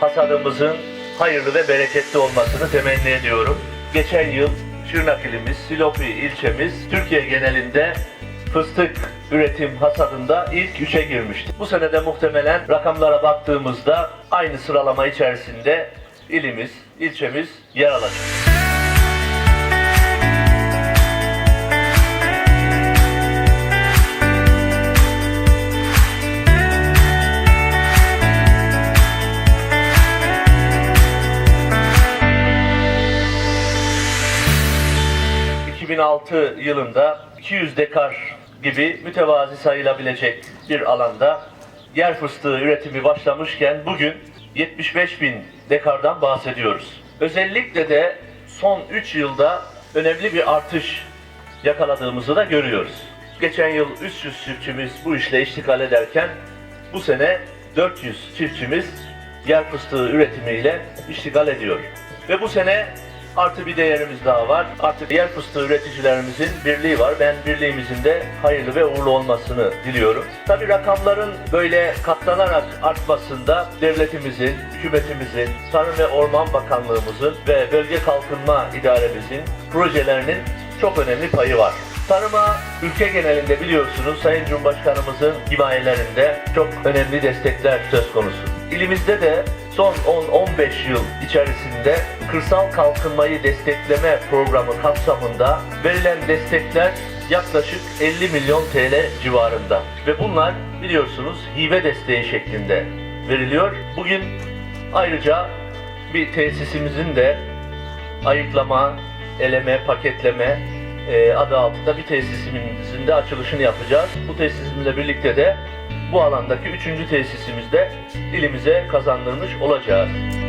hasadımızın hayırlı ve bereketli olmasını temenni ediyorum. Geçen yıl Şırnak ilimiz, Silopi ilçemiz Türkiye genelinde fıstık üretim hasadında ilk üçe girmişti. Bu sene de muhtemelen rakamlara baktığımızda aynı sıralama içerisinde ilimiz, ilçemiz yer alacak. ...2006 yılında 200 dekar gibi mütevazi sayılabilecek bir alanda yer fıstığı üretimi başlamışken bugün 75 bin dekardan bahsediyoruz. Özellikle de son 3 yılda önemli bir artış yakaladığımızı da görüyoruz. Geçen yıl 300 çiftçimiz bu işle iştikal ederken bu sene 400 çiftçimiz yer fıstığı üretimiyle iştigal ediyor. Ve bu sene artı bir değerimiz daha var. Artık yer fıstığı üreticilerimizin birliği var. Ben birliğimizin de hayırlı ve uğurlu olmasını diliyorum. Tabii rakamların böyle katlanarak artmasında devletimizin, hükümetimizin, Tarım ve Orman Bakanlığımızın ve Bölge Kalkınma İdaremizin projelerinin çok önemli payı var. Tarıma ülke genelinde biliyorsunuz Sayın Cumhurbaşkanımızın himayelerinde çok önemli destekler söz konusu. İlimizde de son 10-15 yıl içerisinde kırsal kalkınmayı destekleme programı kapsamında verilen destekler yaklaşık 50 milyon TL civarında. Ve bunlar biliyorsunuz hibe desteği şeklinde veriliyor. Bugün ayrıca bir tesisimizin de ayıklama, eleme, paketleme e, adı altında bir tesisimizin de açılışını yapacağız. Bu tesisimizle birlikte de bu alandaki üçüncü tesisimizde ilimize kazandırmış olacağız.